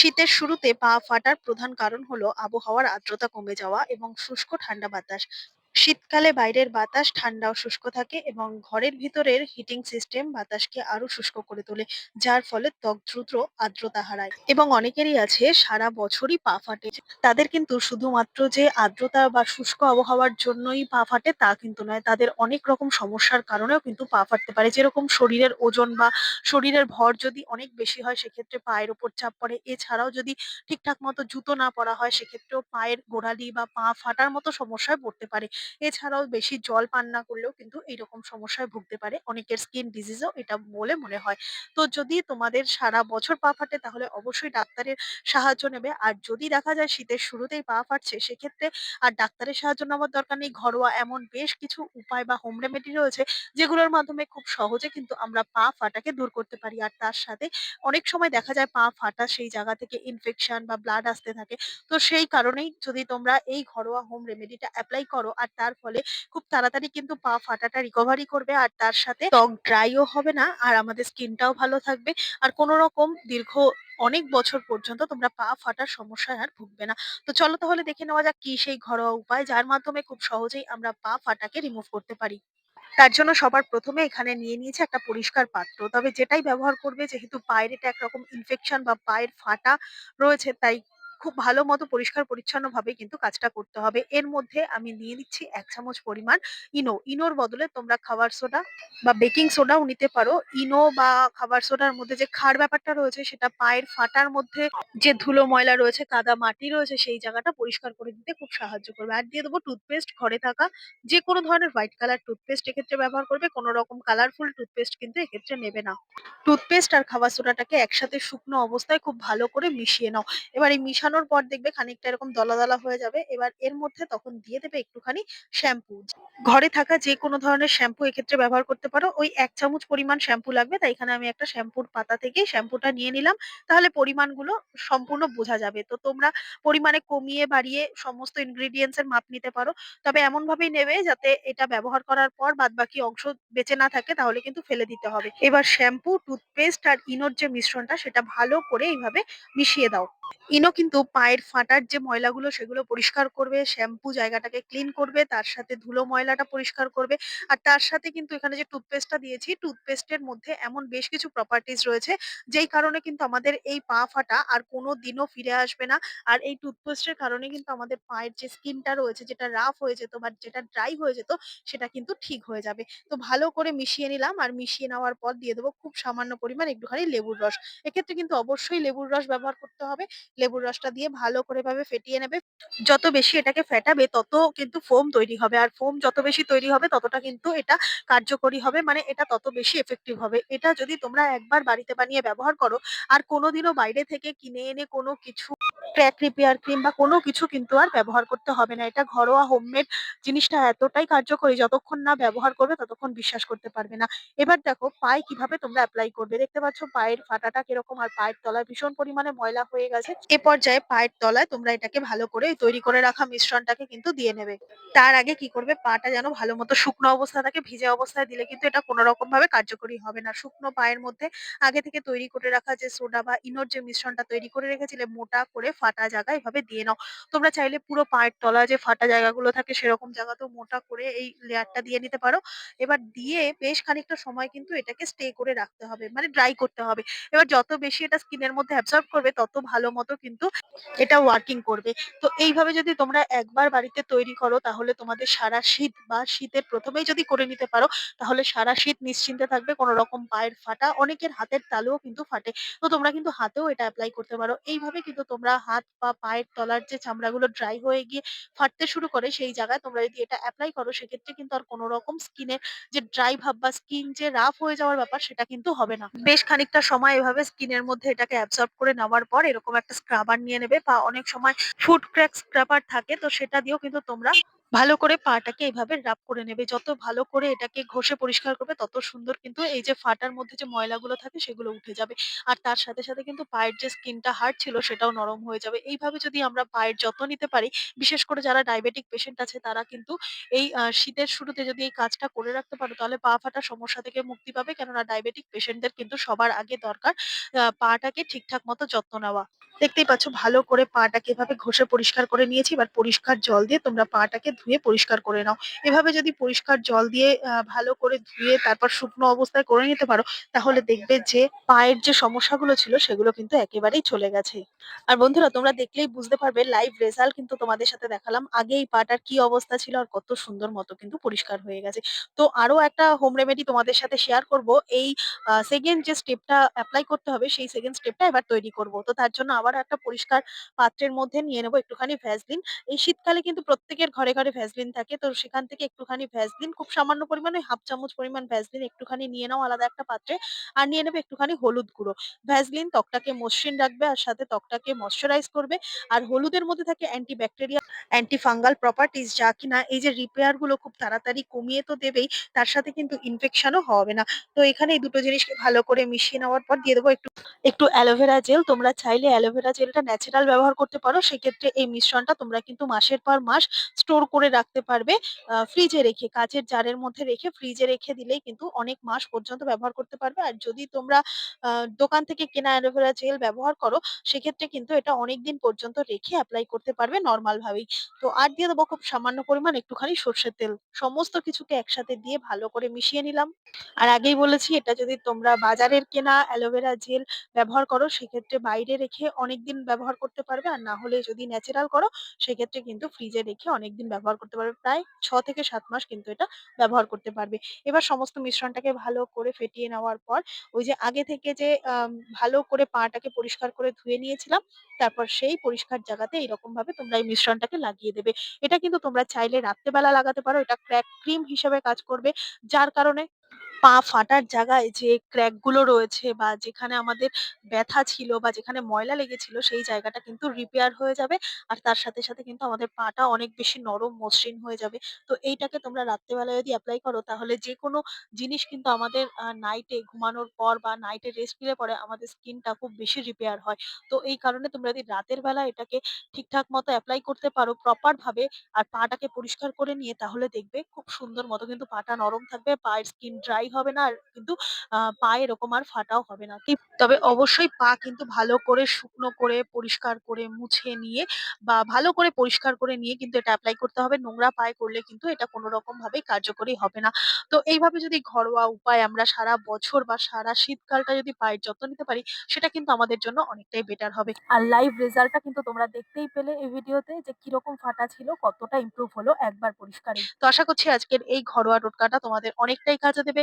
শীতের শুরুতে পা ফাটার প্রধান কারণ হলো আবহাওয়ার আর্দ্রতা কমে যাওয়া এবং শুষ্ক ঠান্ডা বাতাস। শীতকালে বাইরের বাতাস ঠান্ডা ও শুষ্ক থাকে এবং ঘরের ভিতরের হিটিং সিস্টেম বাতাসকে আরও শুষ্ক করে তোলে, যার ফলে ত্বক দ্রুত আর্দ্রতা হারায়। এবং অনেকেরই আছে সারা বছরই পা ফাটে। তাদের কিন্তু শুধুমাত্র যে আর্দ্রতা বা শুষ্ক আবহাওয়ার জন্যই পা ফাটে তা কিন্তু নয়, তাদের অনেক রকম সমস্যার কারণেও কিন্তু পা ফাটতে পারে। যেরকম শরীরের ওজন বা শরীরের ভর যদি অনেক বেশি হয়, সেক্ষেত্রে পায়ের ওপর চাপ পড়ে। এছাড়াও যদি ঠিকঠাক মতো জুতো না পরা হয়, সেক্ষেত্রেও পায়ের গোড়ালি বা পা ফাটার মতো সমস্যায় পড়তে পারে। এছাড়াও বেশি জল পান না করলেও কিন্তু এইরকম সমস্যায় ভুগতে পারে। অনেকের স্কিন ডিজিজও এটা বলে মনে হয়। তো যদি তোমাদের সারা বছর পা ফাটে তাহলে অবশ্যই ডাক্তারের সাহায্য নেবে। আর যদি দেখা যায় শীতের শুরুতেই পা ফাটছে সেক্ষেত্রে আর ডাক্তারের সাহায্য নেওয়ার দরকার নেই। ঘরোয়া এমন বেশ কিছু উপায় বা হোম রেমেডি রয়েছে যেগুলোর মাধ্যমে খুব সহজে কিন্তু আমরা পা ফাটাকে দূর করতে পারি। আর তার সাথে অনেক সময় দেখা যায় পা ফাটা সেই জায়গা থেকে ইনফেকশন বা ব্লাড আসতে থাকে। তো সেই কারণেই যদি তোমরা এই ঘরোয়া হোম রেমেডিটা অ্যাপ্লাই করো আর তার ফলে খুব তাড়াতাড়ি কিন্তু পা ফাটাটা রিকভারি করবে আর তার সাথে ত্বক ড্রাইও হবে না আর আমাদের স্কিনটাও ভালো থাকবে। আর কোনো রকম দীর্ঘ অনেক বছর পর্যন্ত তোমরা পা ফাটার সমস্যায় আর ভুগবে না। তো চলো তাহলে দেখে নেওয়া যাক কি সেই ঘরোয়া উপায় যার মাধ্যমে খুব সহজেই আমরা পা ফাটাকে রিমুভ করতে পারি। তার জন্য সবার প্রথমে এখানে নিয়ে নিয়েছে একটা পরিষ্কার পাত্র। তবে যেটাই ব্যবহার করবে, যেহেতু পায়ের এটা একরকম ইনফেকশন বা পায়ের ফাটা রয়েছে, তাই খুব ভালো মতো পরিষ্কার পরিচ্ছন্নভাবে কিন্তু কাজটা করতে হবে। এর মধ্যে আমি নিয়ে নিচ্ছি এক চামচ পরিমাণ ইনো। ইনোর বদলে তোমরা খাবার সোডা বা বেকিং সোডাও নিতে পারো। ইনো বা খাবার সোডার মধ্যে যে ক্ষার ব্যাপারটা রয়েছে, সেটা পায়ের ফাটার মধ্যে যে ধুলো ময়লা রয়েছে, কাদা মাটি রয়েছে, সেই জায়গাটা পরিষ্কার করে দিতে খুব সাহায্য করবে। আর দিয়ে দেবো টুথপেস্ট ঘরে থাকা যে কোনো ধরনের হোয়াইট কালার টুথপেস্ট এক্ষেত্রে ব্যবহার করবে। কোনো রকম কালারফুল টুথপেস্ট কিন্তু এক্ষেত্রে নেবে না। টুথপেস্ট আর খাবার সোডাটাকে একসাথে শুকনো অবস্থায় খুব ভালো করে মিশিয়ে নাও। এবার এই মিশানোর পর দেখবে খানিকটা এরকম দলা দলা হয়ে যাবে। এবার এর মধ্যে তখন দিয়ে দেবে একটুখানি শ্যাম্পু। ঘরে থাকা যে কোনো ধরনের শ্যাম্পু এক্ষেত্রে ব্যবহার করতে পারো। ওই এক চামচ পরিমাণ শ্যাম্পু লাগবে। তাই এখানে আমি একটা শ্যাম্পুর পাতা থেকে শ্যাম্পুটা নিয়ে নিলাম। তাহলে পরিমাণগুলো সম্পূর্ণ বোঝা যাবে। তো তোমরা পরিমাণে কমিয়ে বাড়িয়ে সমস্ত ইনগ্রিডিয়েন্টস এর মাপ নিতে পারো। তবে এমন ভাবেই নেবে যাতে এটা ব্যবহার করার পর বাদ বাকি অংশ বেঁচে না থাকে, তাহলে কিন্তু ফেলে দিতে হবে। এবার শ্যাম্পু টুথপেস্ট আর ইনোর যে মিশ্রণটা, সেটা ভালো করে এইভাবে মিশিয়ে দাও। ইনো কিন্তু পায়ের ফাটার যে ময়লাগুলো সেগুলো পরিষ্কার করবে, শ্যাম্পু জায়গাটাকে ক্লিন করবে, তার সাথে ধুলো ময়লাটা পরিষ্কার করবে। আর তার সাথে কিন্তু এখানে যে টুথপেস্টটা দিয়েছি, টুথপেস্টের মধ্যে এমন বেশ কিছু প্রপার্টিজ রয়েছে, যেই কারণে কিন্তু আমাদের এই পা ফাটা আর কোনো দিনও ফিরে আসবে না। আর এই টুথপেস্টের কারণে কিন্তু আমাদের পায়ের যে স্কিনটা রয়েছে, যেটা রাফ হয়ে যেত বা যেটা ড্রাই হয়ে যেত, সেটা কিন্তু ঠিক হয়ে যাবে। তো ভালো করে মিশিয়ে নিলাম আর মিশিয়ে নেওয়ার পর দিয়ে দেবো খুব সামান্য পরিমাণ একটুখানি লেবুর রস। এক্ষেত্রে কিন্তু অবশ্যই লেবুর রস ব্যবহার করতে হবে। লেবুর রসটা দিয়ে ভালো করে ভাবে ফেটিয়ে নেবে। যত বেশি এটাকে ফেটাবে, তত কিন্তু ফোম তৈরি হবে। আর ফোম যত বেশি তৈরি হবে, ততটা কিন্তু এটা কার্যকরী হবে। মানে এটা তত বেশি এফেক্টিভ হবে। এটা যদি তোমরা একবার বাড়িতে বানিয়ে ব্যবহার করো, আর কোনোদিনও বাইরে থেকে কিনে এনে কোনো কিছু ক্র্যাক রিপেয়ার ক্রিম বা কোনো কিছু কিন্তু আর ব্যবহার করতে হবে না। এটা ঘরোয়া হোমমেড জিনিসটা এতটাই কার্যকরী যতক্ষণ না ব্যবহার করবে ততক্ষণ বিশ্বাস করতে পারবে না। এবার দেখো পায়ে কীভাবে তোমরা অ্যাপ্লাই করবে? দেখতে পাচ্ছ পায়ের ফাটাটা কীরকম আর পায়ের তলায় ভীষণ পরিমাণে ময়লা হয়ে গেছে। এ পর্যায়ে পায়ের তলায় তোমরা এটাকে ভালো করে তৈরি করে রাখা মিশ্রণটাকে কিন্তু দিয়ে নেবে। তার আগে কি করবে? পাটা যেন ভালো মতো শুকনো অবস্থা থাকে, ভিজে অবস্থায় দিলে কিন্তু এটা কোনো রকম ভাবে কার্যকরী হবে না। শুকনো পায়ের মধ্যে আগে থেকে তৈরি করে রাখা যে সোডা বা ইনোর যে মিশ্রণটা তৈরি করে রেখেছিলে, মোটা করে ফাটা জায়গা এভাবে দিয়ে নাও। তোমরা চাইলে পুরো পায়ের তলা যে ফাটা জায়গাগুলো থাকে সেরকম জায়গাতেও মোটা করে এই লেয়ারটা দিয়ে নিতে পারো। এবার দিয়ে বেশ খানিকটা সময় কিন্তু এটাকে স্টে করে রাখতে হবে মানে ড্রাই করতে হবে। এবার যত বেশি এটা স্কিনের মধ্যে অ্যাবজর্ব করবে, তত ভালো মতো কিন্তু এটা ওয়ার্কিং করবে। তো এইভাবে যদি তোমরা একবার বাড়িতে তৈরি করো, তাহলে তোমাদের সারা শীত বা শীতের প্রথমেই যদি করে নিতে পারো, তাহলে সারা শীত নিশ্চিন্তে থাকবে। কোনো রকম পায়ের ফাটা, অনেকের হাতের তালুও কিন্তু ফাটে। তো তোমরা কিন্তু হাতেও এটা অ্যাপ্লাই করতে পারো। এইভাবে কিন্তু তোমরা হাত বা পায়ের তলার যে চামড়াগুলো ড্রাই হয়ে গিয়ে ফাটতে শুরু করে সেই জায়গায় তোমরা যদি এটা অ্যাপ্লাই করো, সেক্ষেত্রে কিন্তু আর কোনো রকম স্কিনের যে ড্রাই ভাব বা স্কিন যে রাফ হয়ে যাওয়ার ব্যাপার সেটা কিন্তু হবে না। বেশ খানিকটা সময় এভাবে স্কিনের মধ্যে এটাকে অ্যাবজর্ব করে নেওয়ার পর এরকম একটা স্ক্রাবার নিয়ে নেবে বা অনেক সময় ফুড ক্র্যাক স্ক্রাবার থাকে তো সেটা দিয়েও কিন্তু তোমরা ভালো করে পাটাকে এভাবে রাব করে নেবে। যত ভালো করে এটাকে ঘষে পরিষ্কার করবে, তত সুন্দর কিন্তু এই যে ফাটার মধ্যে যে ময়লাগুলো থাকে, সেগুলো উঠে যাবে। আর তার সাথে সাথে কিন্তু পায়ের যে স্কিনটা হার্ড ছিল, সেটাও নরম হয়ে যাবে। এইভাবে যদি আমরা পায়ের যত্ন নিতে পারি, বিশেষ করে যারা ডায়াবেটিক পেশেন্ট আছে, তারা কিন্তু এই শীতের শুরুতে যদি এই কাজটা করে রাখতে পারো, তাহলে পা ফাটার সমস্যা থেকে মুক্তি পাবে। কেননা ডায়াবেটিক পেশেন্টদের কিন্তু সবার আগে দরকার পাটাকে ঠিকঠাক মতো যত্ন নেওয়া। দেখতেই পাচ্ছ, ভালো করে পাটাকে এভাবে ঘষে পরিষ্কার করে নিয়েছি। এবার পরিষ্কার জল দিয়ে তোমরা পাটাকে ধুয়ে পরিষ্কার করে নাও। এভাবে যদি পরিষ্কার জল দিয়ে ভালো করে ধুয়ে তারপর শুকনো অবস্থায় করে নিতে পারো, তাহলে দেখবে যে পায়ের যে সমস্যাগুলো ছিল সেগুলো কিন্তু একেবারেই চলে গেছে। আর বন্ধুরা তোমরা দেখলেই বুঝতে পারবে লাইভ রেজাল্ট কিন্তু তোমাদের সাথে দেখালাম। আগে এই পাটার কি অবস্থা ছিল আর কত সুন্দর মতো কিন্তু পরিষ্কার হয়ে গেছে। তো আরও একটা হোম রেমেডি তোমাদের সাথে শেয়ার করব। এই 2nd যে স্টেপটা অ্যাপ্লাই করতে হবে সেই 2nd স্টেপটা এবার তৈরি করব। তো তার জন্য আবার একটা পরিষ্কার পাত্রের মধ্যে নিয়ে নেব একটুখানি ভ্যাসলিন। এই শীতকালে কিন্তু প্রত্যেকের ঘরে, ঘরে ভ্যাসলিন থাকে। তো সেখান থেকে একটুখানি ভ্যাসলিন খুব সামান্য পরিমাণে 1/2 চামচ পরিমাণ ভ্যাসলিন একটুখানি নিয়ে নাও আলাদা একটা পাত্রে। আর নিয়ে নেবে একটুখানি হলুদ গুঁড়ো। ভ্যাসলিন ত্বকটাকে মসৃণ রাখবে আর সাথে ত্বকটাকে ময়েশ্চারাইজ করবে। আর হলুদের মধ্যে থাকে anti bacteria, anti fungal properties যা কিনা এই যে রিপেয়ারগুলো খুব তাড়াতাড়ি কমিয়ে তো দেবেই, তার সাথে কিন্তু ইনফেকশনও হবে না। তো এখানে এই দুটো জিনিসকে ভালো করে মিশিয়ে নেওয়ার পর দিয়ে দেবো একটু একটু অ্যালোভেরা জেল। তোমরা চাইলে অ্যালোভেরা জেলটা ন্যাচারাল ব্যবহার করতে পারো। সেক্ষেত্রে এই মিশ্রণটা তোমরা কিন্তু মাসের পর মাস স্টোর করে রাখতে পারবে ফ্রিজে রেখে। কাঁচের জারের মধ্যে রেখে ফ্রিজে রেখে দিলেই কিন্তু অনেক মাস পর্যন্ত ব্যবহার করতে পারবে। আর যদি তোমরা দোকান থেকে কেনা অ্যালোভেরা জেল ব্যবহার করো, সেক্ষেত্রে কিন্তু এটা অনেকদিন পর্যন্ত রেখে এপ্লাই করতে পারবে নরমাল ভাবেই। তো আর দিয়ে দেবো খুব সামান্য পরিমাণ একটুখানি সর্ষের তেল। সমস্ত কিছুকে একসাথে দিয়ে ভালো করে মিশিয়ে নিলাম। আর আগেই বলেছি এটা যদি তোমরা বাজারের কেনা অ্যালোভেরা জেল ব্যবহার করো, সেক্ষেত্রে বাইরে রেখে অনেকদিন ব্যবহার করতে পারবে। আর না হলে যদি ন্যাচারাল করো, সেক্ষেত্রে কিন্তু ফ্রিজে রেখে অনেকদিন ব্যবহার করতে পারবে। প্রায় ছ থেকে সাত মাস কিন্তু এটা ব্যবহার করতে পারবে। এবার সমস্ত মিশ্রণটাকে ভালো করে ফেটিয়ে নেওয়ার পর ওই যে আগে থেকে যে ভালো করে পাটাকে পরিষ্কার করে ধুয়ে নিয়েছিলাম, তারপর সেই পরিষ্কার জায়গাতে এরকমভাবে তোমরা এই মিশ্রণটাকে লাগিয়ে দেবে। এটা কিন্তু তোমরা চাইলে রাত্রেবেলা লাগাতে পারো। এটা ক্র্যাক ক্রিম হিসেবে কাজ করবে। যার কারণে পা ফাটার জায়গায় যে ক্র্যাকগুলো রয়েছে বা যেখানে আমাদের ব্যথা ছিল বা যেখানে ময়লা লেগেছিল সেই জায়গাটা কিন্তু রিপেয়ার হয়ে যাবে। আর তার সাথে, সাথে কিন্তু আমাদের পাটা অনেক বেশি নরম মসৃণ হয়ে যাবে। তো এইটাকে তোমরা রাত্রেবেলা যদি এপ্লাই করো তাহলে যেকোনো জিনিস কিন্তু আমাদের নাইটে ঘুমানোর পর বা নাইটে রেস্ট নিলে পরে আমাদের স্কিনটা খুব বেশি রিপেয়ার হয়। তো এই কারণে তোমরা যদি রাতের বেলা এটাকে ঠিকঠাক মতো এপ্লাই করতে পারো প্রপার ভাবে আর পাটাকে পরিষ্কার করে নিয়ে তাহলে দেখবে খুব সুন্দর মতো কিন্তু পাটা নরম থাকবে, পায়ের স্কিন ড্রাই হবে না আর কিন্তু পায়ে এরকম আর ফাটাও হবে না। তবে অবশ্যই পা কিন্তু ভালো করে শুকনো করে, পরিষ্কার করে, মুছে নিয়ে বা ভালো করে পরিষ্কার করে নিয়ে কিন্তু এটা অ্যাপ্লাই করতে হবে। নোংরা পায়ে করলে কিন্তু এটা কোনো রকম ভাবেই কার্যকরী হবে না। তো এইভাবে যদি ঘরোয়া উপায় আমরা সারা বছর বা সারা শীতকালটা যদি পায়ের যত্ন নিতে পারি, সেটা কিন্তু আমাদের জন্য অনেকটাই বেটার হবে। আর লাইভ রেজাল্টটা কিন্তু তোমরা দেখতেই পেলে এই ভিডিওতে যে কীরকম ফাটা ছিল, কতটা ইমপ্রুভ হলো একবার পরিষ্কারেই। তো আশা করছি আজকের এই ঘরোয়া টোটকাটা তোমাদের অনেকটাই কাজে দেবে।